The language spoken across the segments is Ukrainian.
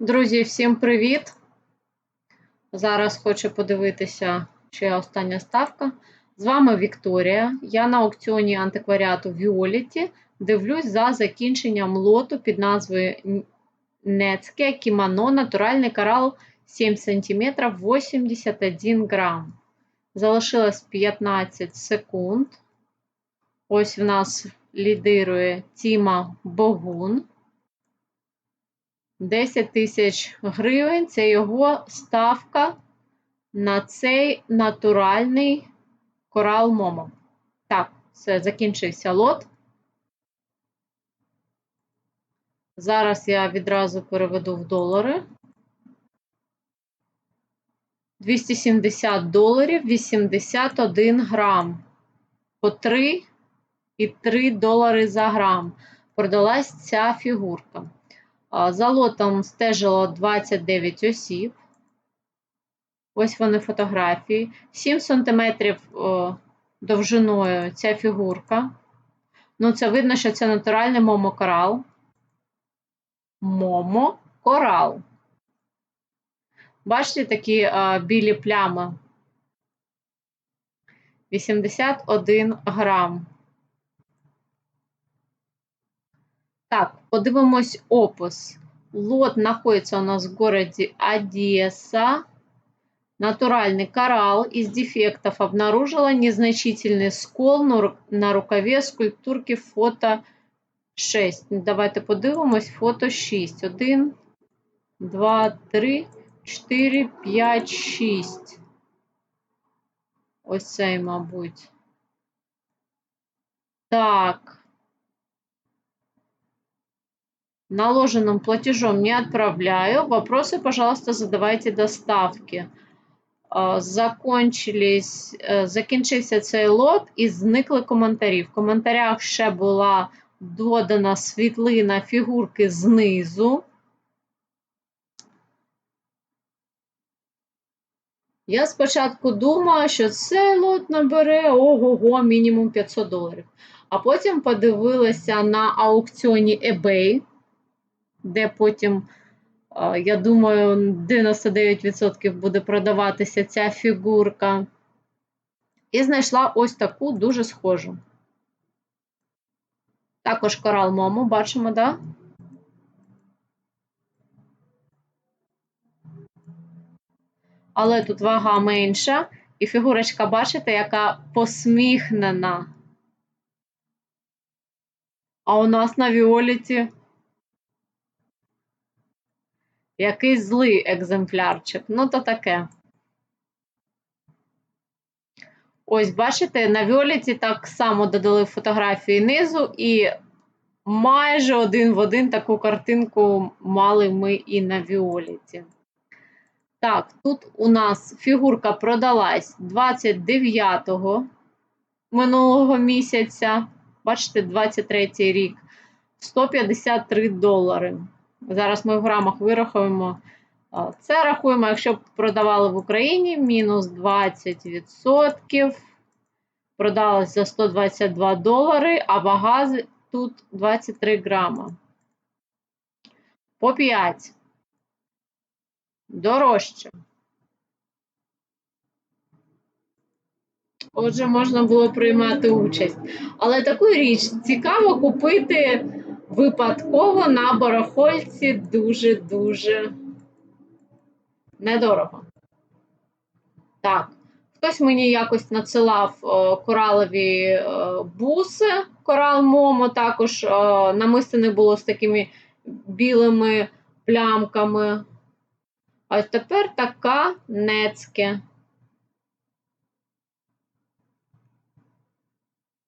Друзі, всім привіт! Зараз хочу подивитися, чия остання ставка. З вами Вікторія. Я на аукціоні антикваріату Віоліті дивлюсь за закінченням лоту під назвою Нецьке кімоно натуральний корал 7 см 81 грам. Залишилось 15 секунд. Ось в нас лідирує Тіма Богун. 10 тисяч гривень це його ставка на цей натуральний корал Момо. Так, все, закінчився лот. Зараз я відразу переведу в долари. 270 доларів 81 грам. По 3 і 3 долари за грам. Продалась ця фігурка. За лотом стежило 29 осіб. Ось вони фотографії. 7 см довжиною ця фігурка. Ну, це видно, що це натуральний момокорал. Момокорал. Бачите такі а, білі плями? 81 грам. Так, подивимось опис. Лот находится у нас в городе Одесса. Натуральный коралл из дефектов обнаружила незначительный скол на рукаві скульптурки фото 6. Давайте подивимось, фото 6. 1, 2, 3, 4, 5, 6. Ось цей, мабуть. Так. наложенным платежом не отправляю. Вопросы, пожалуйста, задавайте доставки. Закончились, э, закінчився цей лот і зникли коментарі. В коментарях ще була додана світлина фігурки знизу. Я спочатку думала, що цей лот набере ого-го, мінімум 500 доларів. А потім подивилася на аукціоні eBay де потім, я думаю, 99% буде продаватися ця фігурка. І знайшла ось таку дуже схожу. Також корал Момо, бачимо, да? Але тут вага менша, і фігурочка, бачите, яка посміхнена. А у нас на Віоліті якийсь злий екземплярчик. Ну, то таке. Ось, бачите, на Віоліті так само додали фотографії низу, і майже один в один таку картинку мали ми і на Віоліті. Так, тут у нас фігурка продалась 29-го минулого місяця. Бачите, 23 рік 153 долари. Зараз ми в грамах вирахуємо. Це рахуємо, якщо б продавали в Україні мінус 20%. Продалось за 122 долари, а вага тут 23 грама. По 5. Дорожче. Отже, можна було приймати участь. Але таку річ цікаво купити випадково на барахольці дуже-дуже недорого. Так, хтось мені якось надсилав о, коралові о, буси, корал Момо, також о, намистини було з такими білими плямками. А тепер така нецьке.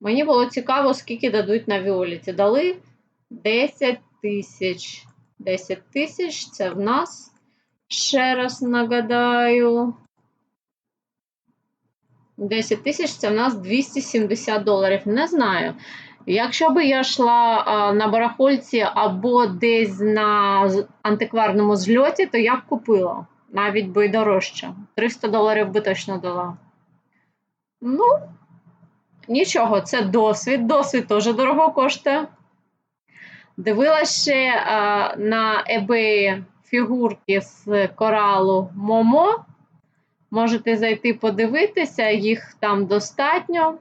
Мені було цікаво, скільки дадуть на Віоліті. Дали 10 тисяч. 10 тисяч це в нас, ще раз нагадаю. 10 тисяч це в нас 270 доларів. Не знаю. Якщо би я йшла на барахольці або десь на антикварному зльоті, то я б купила. Навіть би й дорожче. 300 доларів би точно дала. Ну, нічого, це досвід. Досвід теж дорого коштує. Дивилася ще а, на eBay фігурки з коралу Момо. Можете зайти подивитися, їх там достатньо.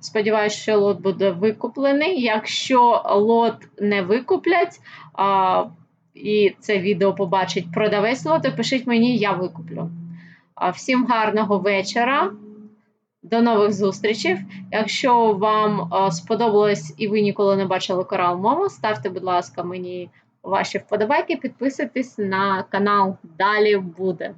Сподіваюсь, що лот буде викуплений. Якщо лот не викуплять, а, і це відео побачить продавець лоту, пишіть мені, я викуплю. А, всім гарного вечора. До нових зустрічей. Якщо вам сподобалось і ви ніколи не бачили корал мову, ставте, будь ласка, мені ваші вподобайки, підписуйтесь на канал. Далі буде.